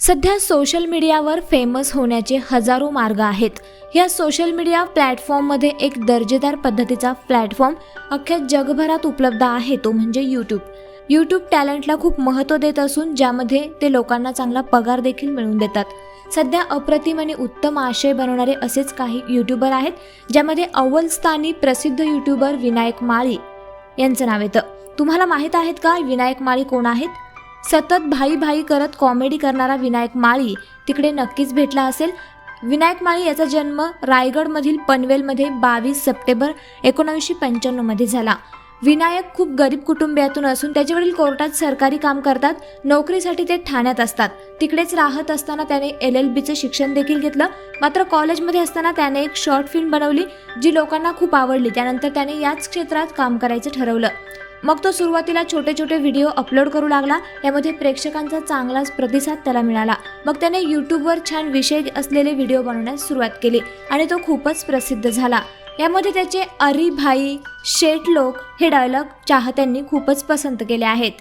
सध्या सोशल मीडियावर फेमस होण्याचे हजारो मार्ग आहेत. या सोशल मीडिया प्लॅटफॉर्ममध्ये एक दर्जेदार पद्धतीचा प्लॅटफॉर्म अख्ख्या जगभरात उपलब्ध आहे तो म्हणजे यूट्यूब यूट्यूब टॅलेंटला खूप महत्त्व देत असून ज्यामध्ये ते लोकांना चांगला पगार देखील मिळवून देतात. सध्या अप्रतिम आणि उत्तम आशय बनवणारे असेच काही यूट्यूबर आहेत ज्यामध्ये अव्वलस्थानी प्रसिद्ध यूट्यूबर विनायक माळी यांचं नाव येतं. तुम्हाला माहीत आहेत का विनायक माळी कोण आहेत? सतत भाई भाई करत कॉमेडी करणारा विनायक माळी तिकडे नक्कीच भेटला असेल. विनायक माळी याचा जन्म रायगडमधील पनवेलमध्ये बावीस सप्टेंबर एकोणावीसशे पंच्याण्णवमध्ये झाला. विनायक खूप गरीब कुटुंबियातून असून त्याचे वडील कोर्टात सरकारी काम करतात नोकरीसाठी ते ठाण्यात असतात. तिकडेच राहत असताना त्याने एल एल बीचं शिक्षण देखील घेतलं. मात्र कॉलेजमध्ये असताना त्याने एक शॉर्ट फिल्म बनवली जी लोकांना खूप आवडली. त्यानंतर त्याने याच क्षेत्रात काम करायचं ठरवलं. मग तो सुरुवातीला छोटे छोटे व्हिडिओ अपलोड करू लागला. यामध्ये प्रेक्षकांचा चांगलाच प्रतिसाद त्याला मिळाला. मग त्याने यूट्यूबवर छान विषय असलेले व्हिडिओ बनवण्यास सुरुवात केली आणि तो खूपच प्रसिद्ध झाला. यामध्ये त्याचे अरी भाई शेट लोक हे डायलॉग चाहत्यांनी खूपच पसंत केले आहेत.